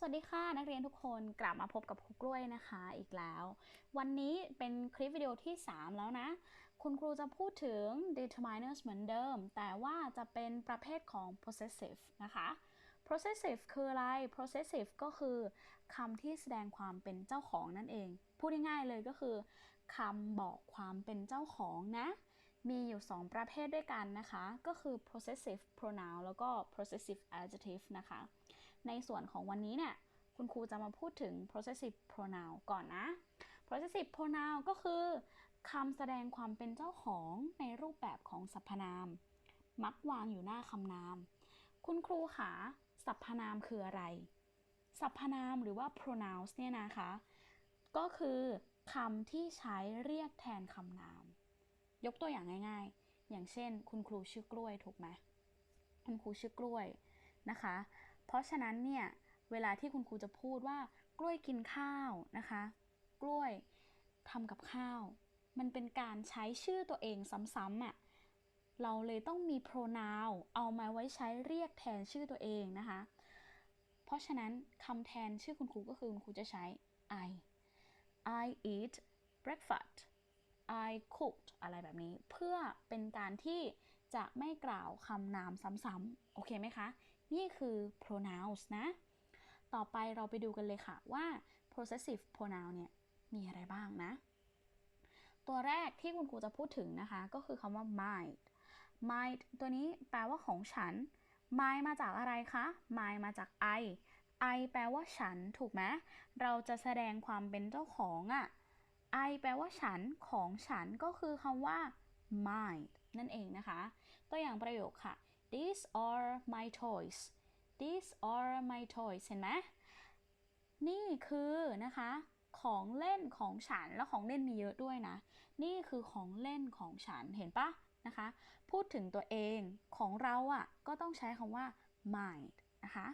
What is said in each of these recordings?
สวัสดีค่ะนักเรียนทุกคนกลับมาพบกับครูกล้วยนะคะอีกแล้ว วันนี้เป็นคลิปวิดีโอที่ 3 แล้วนะ คุณครูจะพูดถึง determiners เหมือนเดิม แต่ว่าจะเป็นประเภทของ possessive นะคะ possessive คืออะไร possessive ก็คือคำที่แสดงความเป็นเจ้าของนั่นเอง พูดง่ายๆเลยก็คือคำบอกความเป็นเจ้าของนะ มีอยู่ 2 ประเภทด้วยกันนะคะ ก็คือ possessive pronoun แล้วก็ possessive adjective นะคะ ในส่วนของวันนี้เนี่ยคุณครูจะมาพูดถึง possessive pronoun ก่อนนะ possessive pronoun ก็คือคำแสดงความเป็นเจ้าของในรูปแบบของสรรพนาม มักวางอยู่หน้าคำนาม คุณครูคะสรรพนามคืออะไร สรรพนามหรือว่า pronouns เนี่ยนะคะ ก็คือคำที่ใช้เรียกแทนคำนาม ยกตัวอย่างง่ายๆ อย่างเช่น คุณครูชื่อกล้วยถูกไหมคุณครูชื่อกล้วยนะคะ เพราะฉะนั้นเนี่ยเวลาที่คุณครูจะพูดว่ากล้วยกินข้าวนะคะ กล้วยทำกับข้าว มันเป็นการใช้ชื่อตัวเองซ้ำๆอะ่ะเราเลยต้องมี pronoun เอามาไว้ใช้เรียกแทนชื่อตัวเองนะคะ เพราะฉะนั้นคำแทนชื่อคุณครูก็คือคุณครูจะใช้ I I eat breakfast I cooked อะไรแบบนี้ เพื่อเป็นการที่จะไม่กล่าวคำนามซ้ำๆ โอเคไหมคะ นี่คือ pronouns นะ ต่อไปเราไปดูกันเลยค่ะว่า possessive pronoun เนี่ย มีอะไรบ้างนะ ตัวแรกที่คุณครูจะพูดถึงนะคะ ก็คือคำว่า mine mine ตัวนี้แปลว่าของฉัน mine มาจากอะไรคะ mine มาจาก I I แปลว่าฉันถูกไหมเราจะแสดงความเป็นเจ้าของอะ่ะ I แปลว่าฉันของฉันก็คือคำว่า mine นั่นเองนะคะ ตัวอย่างประโยคค่ะ these are my toys these are my toys เห็นไหมนี่คือนะคะของเล่นของฉันแล้วของเล่นมีเยอะด้วยนะ นี่คือของเล่นของฉันเห็นปะนะคะ พูดถึงตัวเองของเราอะ่ะก็ต้องใช้คำว่า mine นะคะ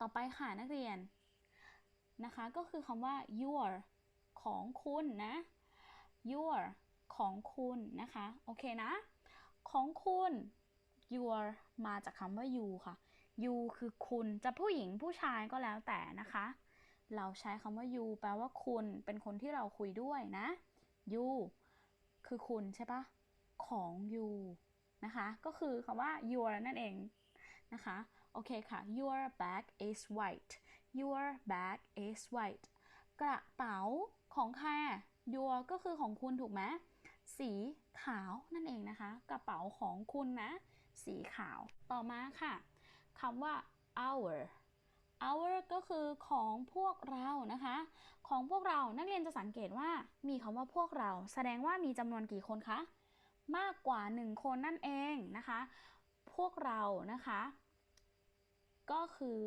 ต่อไปค่ะนักเรียนนะคะก็คือคำว่า your ของคุณนะ your ของคุณนะคะ โอเคนะ ของคุณ your มาจากคำว่า you ค่ะ you คือคุณจะผู้หญิงผู้ชายก็แล้วแต่นะคะ เราใช้คำว่า you แปลว่าคุณเป็นคนที่เราคุยด้วยนะ you คือคุณใช่ปะของ you นะคะ ก็คือคำว่า your นั่นเองนะคะ โอเคค่ะ your bag is white your bag is white กระเป๋าของใคร your ก็คือของคุณถูกไหมสีขาวนั่นเองนะคะ กระเป๋าของคุณนะ สีขาว ต่อมาค่ะคำว่า our our ก็คือของพวกเรานะคะ ของพวกเรานักเรียนจะสังเกตว่ามีคำว่าพวกเรา แสดงว่ามีจำนวนกี่คนคะ มากกว่า 1 คนนั่นเองนะคะ พวกเรานะคะ ก็คือ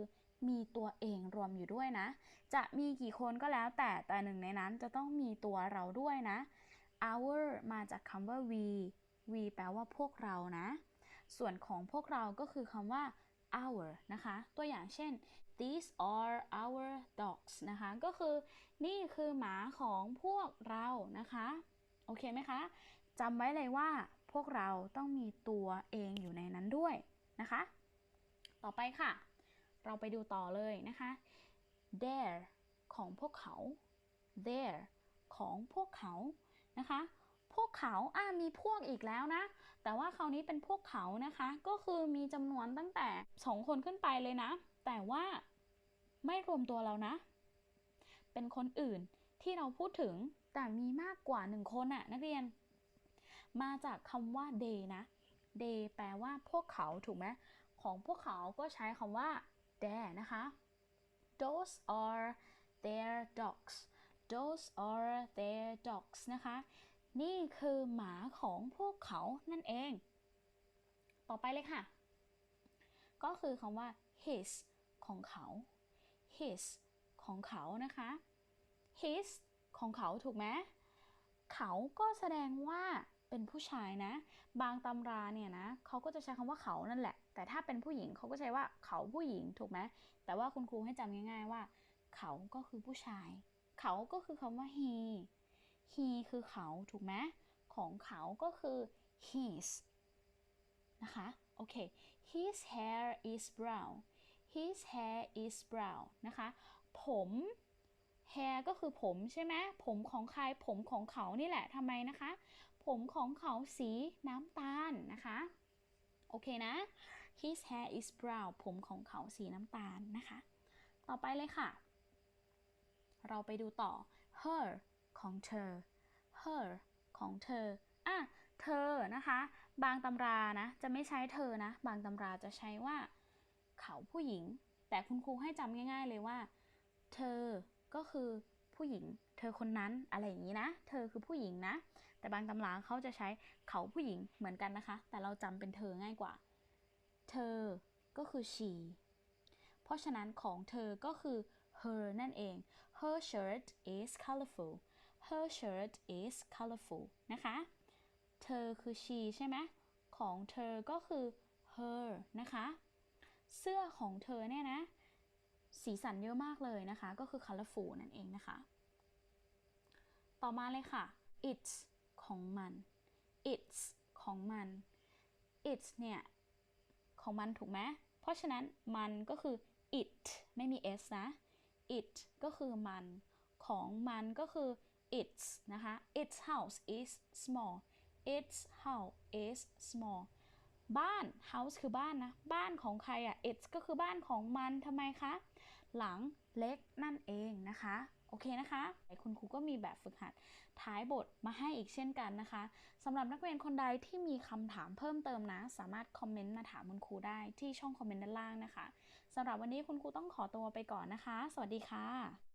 มีตัวเองรวมอยู่ด้วยนะ จะมีกี่คนก็แล้วแต่แต่หนึ่งในนั้นจะต้องมีตัวเราด้วยนะ our มาจากคำว่า we we แปลว่าพวกเรานะ ส่วนของพวกเราก็คือคำว่า our นะคะ ตัวอย่างเช่น these are our dogs นะคะ ก็คือนี่คือหมาของพวกเรานะคะ โอเคไหมคะ จำไว้เลยว่าพวกเราต้องมีตัวเองอยู่ในนั้นด้วยนะคะ ต่อไปค่ะ เราไปดูต่อเลยนะคะ their ของพวกเขา their ของพวกเขานะคะ พวกเขาอ่ามีพวกอีกแล้วนะ แต่ว่าคราวนี้เป็นพวกเขานะคะ ก็คือมีจำนวนตั้งแต่สองคนขึ้นไปเลยนะ แต่ว่าไม่รวมตัวเรานะ เป็นคนอื่นที่เราพูดถึงแต่มีมากกว่าหนึ่งคนอะนักเรียน มาจากคำว่า they นะ they แปลว่าพวกเขาถูกไหมของพวกเขาก็ใช้คำว่า their นะคะ those are their dogs those are their dogs นะคะ นี่คือหมาของพวกเขานั่นเอง ต่อไปเลยค่ะ ก็คือคำว่า his ของเขา his ของเขานะคะ his ของเขาถูกไหมเขาก็แสดงว่าเป็นผู้ชายนะ บางตำราเนี่ยนะเขาก็จะใช้คำว่าเขานั่นแหละ แต่ถ้าเป็นผู้หญิงเขาก็ใช้ว่าเขาผู้หญิงถูกไหมแต่ว่าคุณครูให้จำง่าย ๆว่า เขาก็คือผู้ชาย เขาก็คือคำว่า he he คือเขาถูกไหมของเขาก็คือ his นะคะโอเค his hair is brown his hair is brown นะคะ ผม hair ก็คือผมใช่ไหมผมของใครผมของเขานี่แหละทำไมนะคะ ผมของเขาสีน้ำตาลนะคะ โอเคนะ his hair is brown ผมของเขาสีน้ำตาลนะคะ ต่อไปเลยค่ะ เราไปดูต่อ her ของเธอ her ของเธออะเธอนะคะ บางตำรานะ จะไม่ใช้เธอนะ บางตำราจะใช้ว่า เขาผู้หญิง แต่คุณครูให้จำง่าย ๆเลยว่า เธอก็คือผู้หญิง เธอคนนั้นอะไรอย่างนี้นะ เธอคือผู้หญิงนะ แต่บางตำราเขาจะใช้เขาผู้หญิงเหมือนกันนะคะ แต่เราจำเป็นเธอง่ายกว่า เธอก็คือ she เพราะฉะนั้นของเธอก็คือ her นั่นเอง her shirt is colorful her shirt is colorful นะคะ เธอคือ she ใช่ไหมของเธอก็คือ her นะคะ เสื้อของเธอเนี่ยนะ สีสันเยอะมากเลยนะคะ ก็คือ colorful นั่นเองนะคะ ต่อมาเลยค่ะ it's ของมัน it's ของมัน it's เนี่ย ของมันถูกไหมเพราะฉะนั้นมันก็คือ it ไม่มี s นะ it ก็คือมัน ของมันก็คือ its นะคะ its house is small its house is small บ้าน house คือบ้านนะ บ้านของใครอะ่ะ its ก็คือบ้านของมันทำไมคะ หลังเล็กนั่นเองนะคะ โอเคนะคะคุณครูก็มีแบบฝึกหัดท้ายบทมาให้อีกเช่นกันนะคะสำหรับนักเรียนคนใดที่มีคำถามเพิ่มเติมนะ สามารถคอมเมนต์มาถามคุณครูได้ที่ช่องคอมเมนต์ด้านล่างนะคะสำหรับวันนี้คุณครูต้องขอตัวไปก่อนนะคะ สวัสดีค่ะ